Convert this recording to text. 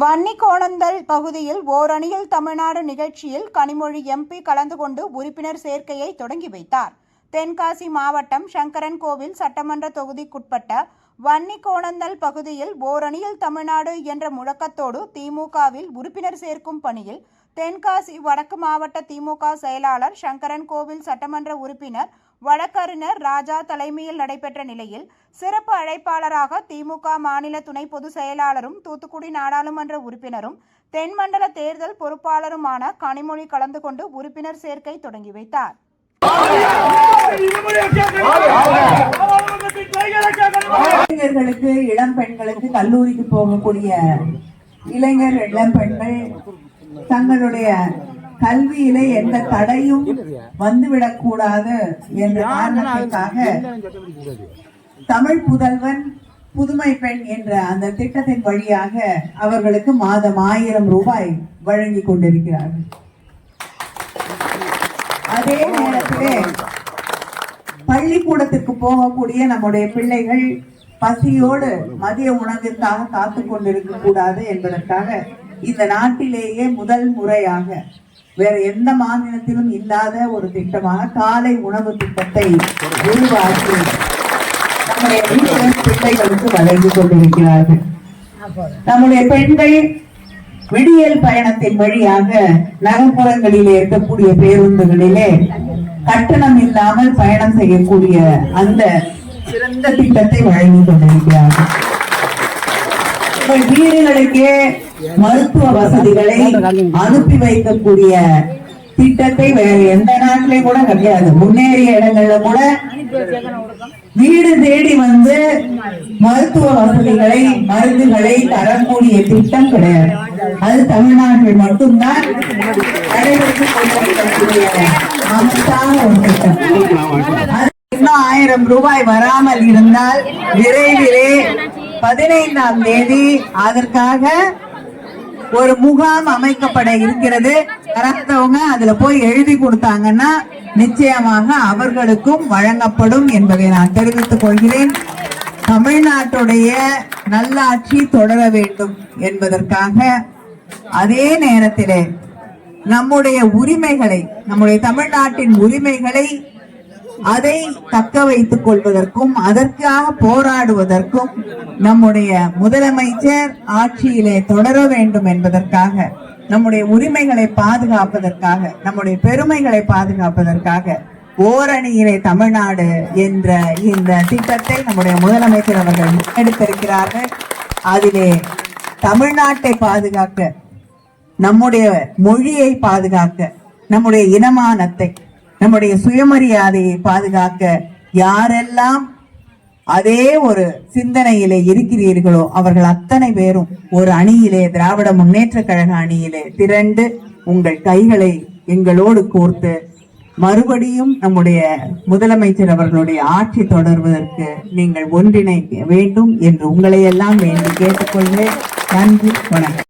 வன்னி கோணந்தல் பகுதியில் ஓரணியில் தமிழ்நாடு நிகழ்ச்சியில் கனிமொழி எம்பி கலந்து கொண்டு உறுப்பினர் சேர்க்கையை தொடங்கி வைத்தார். தென்காசி மாவட்டம் சங்கரன் கோவில் சட்டமன்ற தொகுதிக்குட்பட்ட வன்னி கோணந்தல் பகுதியில் ஓரணியில் தமிழ்நாடு என்ற முழக்கத்தோடு திமுகவில் உறுப்பினர் சேர்க்கும் பணியில் தென்காசி வடக்கு மாவட்ட திமுக செயலாளர் சங்கரன் கோவில் சட்டமன்ற உறுப்பினர் வழக்கறிஞர் ராஜா தலைமையில் நடைபெற்ற நிலையில் சிறப்பு அழைப்பாளராக திமுக மாநில துணை பொதுச் செயலாளரும் தூத்துக்குடி நாடாளுமன்ற உறுப்பினரும் தென்மண்டல தேர்தல் பொறுப்பாளருமான கனிமொழி கலந்து கொண்டு உறுப்பினர் சேர்க்கை தொடங்கி வைத்தார். இளைஞர்களுக்கு இளம் பெண்களுக்கு கல்லூரிக்கு போகக்கூடிய இளைஞர் இளம் பெண்கள் தங்களுடைய கல்வியில எந்த தடையும் வந்துவிடக் கூடாது என்ற காரணத்திற்காக தமிழ் புதல்வன் புதுமை பெண் என்ற அந்த திட்டத்தின் வழியாக அவர்களுக்கு மாதம் ஆயிரம் ரூபாய் வழங்கி கொண்டிருக்கிறார்கள். அதே நேரத்திலே பள்ளிக்கூடத்திற்கு போகக்கூடிய நம்முடைய பிள்ளைகள் பசியோடு மதிய உணவிற்காக காத்து கொண்டிருக்க கூடாது என்பதற்காக இந்த நாட்டிலேயே முதல் முறையாக வேற எந்த மாநிலத்திலும் இல்லாத ஒரு திட்டமாக காலை உணவு திட்டத்தை உருவாக்கி நம்முடைய பிள்ளைகளுக்கு வழங்கி கொண்டிருக்கிறார்கள். நம்முடைய பெண்கள் விடியல் பயணத்தின் வழியாக நகர்ப்புறங்களிலே இருக்கக்கூடிய பேருந்துகளிலே கட்டணம் இல்லாமல் பயணம் செய்யக்கூடிய அந்த சிறந்த திட்டத்தை வழங்கி கொண்டிருக்கிறார்கள். உங்கள் வீடுகளுக்கே மருத்துவ வசதிகளை அனுப்பி வைக்கக்கூடிய திட்டத்தை வேற எந்த நாட்டிலையும் கூட கிடையாது. முன்னேறிய இடங்கள்ல கூட வீடு தேடி வந்து மருத்துவ வசதிகளை மருந்துகளை தரக்கூடிய திட்டம் கிடையாது. அது தமிழ்நாட்டில் மட்டும்தான் நடைபெற்றுக் கொண்டிருக்கக்கூடிய மகத்தான ஒரு திட்டம். இன்னும் ஆயிரம் ரூபாய் வராமல் இருந்தால் விரைவிலே பதினைந்தாம் தேதி அதற்காக ஒரு முகாம் அமைக்கப்பட இருக்கிறது. கறந்தவங்க அதுல போய் எழுதி கொடுத்தாங்கன்னா நிச்சயமாக அவர்களுக்கும் வழங்கப்படும் என்பதை நான் தெரிவித்துக் கொள்கிறேன். தமிழ்நாட்டுடைய நல்லாட்சி தொடர வேண்டும் என்பதற்காக அதே நேரத்திலே நம்முடைய உரிமைகளை நம்முடைய தமிழ்நாட்டின் உரிமைகளை அதை தக்க வைத்துக் கொள்வதற்கும் அதற்காக போராடுவதற்கும் நம்முடைய முதலமைச்சர் ஆட்சியிலே தொடர வேண்டும் என்பதற்காக நம்முடைய உரிமைகளை பாதுகாப்பதற்காக நம்முடைய பெருமைகளை பாதுகாப்பதற்காக ஓரணியிலே தமிழ்நாடு என்ற இந்த திட்டத்தை நம்முடைய முதலமைச்சர் அவர்கள் முன்னெடுத்திருக்கிறார்கள். அதிலே தமிழ்நாட்டை பாதுகாக்க நம்முடைய மொழியை பாதுகாக்க நம்முடைய இனமானத்தை நம்முடைய சுயமரியாதையை பாதுகாக்க யாரெல்லாம் அதே ஒரு சிந்தனையிலே இருக்கிறீர்களோ அவர்கள் அத்தனை பேரும் ஒரு அணியிலே திராவிட முன்னேற்ற கழக அணியிலே திரண்டு உங்கள் கைகளை எங்களோடு கோர்த்து மறுபடியும் நம்முடைய முதலமைச்சர் அவர்களுடைய ஆட்சி தொடர்வதற்கு நீங்கள் ஒன்றிணைக்க வேண்டும் என்று உங்களை எல்லாம் வேண்டி கேட்டுக்கொள்கிறேன். நன்றி வணக்கம்.